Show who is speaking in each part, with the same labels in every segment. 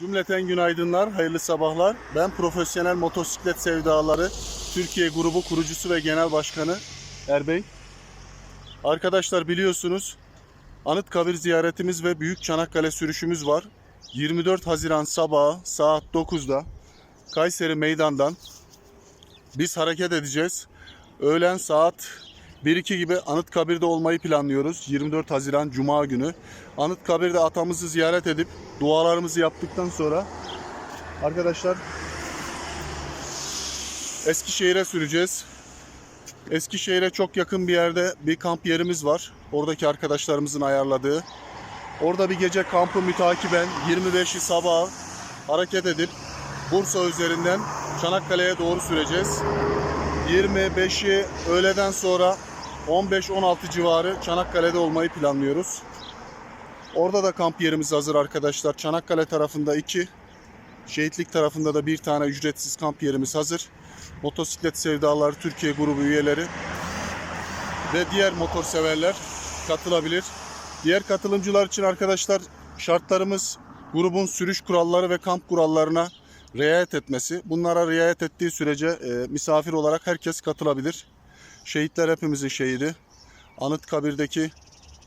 Speaker 1: Cümleten günaydınlar, hayırlı sabahlar. Ben Profesyonel Motosiklet Sevdaları Türkiye Grubu kurucusu ve genel başkanı Erbey. Arkadaşlar biliyorsunuz Anıtkabir ziyaretimiz ve Büyük Çanakkale sürüşümüz var. 24 Haziran sabahı saat 9'da Kayseri Meydan'dan biz hareket edeceğiz. Öğlen saat 1-2 gibi Anıtkabir'de olmayı planlıyoruz. 24 Haziran Cuma günü. Anıtkabir'de atamızı ziyaret edip dualarımızı yaptıktan sonra arkadaşlar Eskişehir'e süreceğiz. Eskişehir'e çok yakın bir yerde bir kamp yerimiz var. Oradaki arkadaşlarımızın ayarladığı. Orada bir gece kampı mütakiben 25'i sabah hareket edip Bursa üzerinden Çanakkale'ye doğru süreceğiz. 25'i öğleden sonra 15-16 civarı Çanakkale'de olmayı planlıyoruz. Orada da kamp yerimiz hazır arkadaşlar. Çanakkale tarafında 2, Şehitlik tarafında da bir tane ücretsiz kamp yerimiz hazır. Motosiklet Sevdaları Türkiye grubu üyeleri ve diğer motor severler katılabilir. Diğer katılımcılar için arkadaşlar şartlarımız grubun sürüş kuralları ve kamp kurallarına riayet etmesi. Bunlara riayet ettiği sürece e, misafir olarak herkes katılabilir. Şehitler hepimizin şehidi. Anıtkabir'deki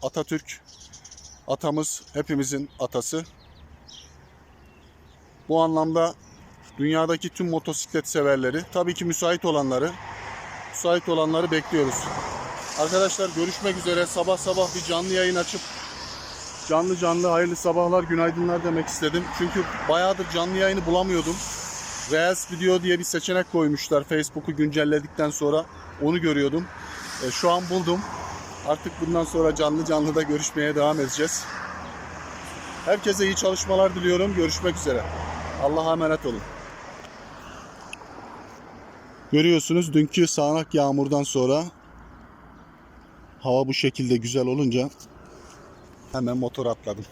Speaker 1: Atatürk atamız hepimizin atası. Bu anlamda dünyadaki tüm motosiklet severleri, tabii ki müsait olanları, müsait olanları bekliyoruz. Arkadaşlar görüşmek üzere. Sabah sabah bir canlı yayın açıp canlı canlı hayırlı sabahlar, günaydınlar demek istedim. Çünkü bayağıdır canlı yayını bulamıyordum. Reels video diye bir seçenek koymuşlar Facebook'u güncelledikten sonra onu görüyordum. E, şu an buldum. Artık bundan sonra canlı canlı da görüşmeye devam edeceğiz. Herkese iyi çalışmalar diliyorum. Görüşmek üzere. Allah'a emanet olun. Görüyorsunuz dünkü sağanak yağmurdan sonra hava bu şekilde güzel olunca hemen motor atladım.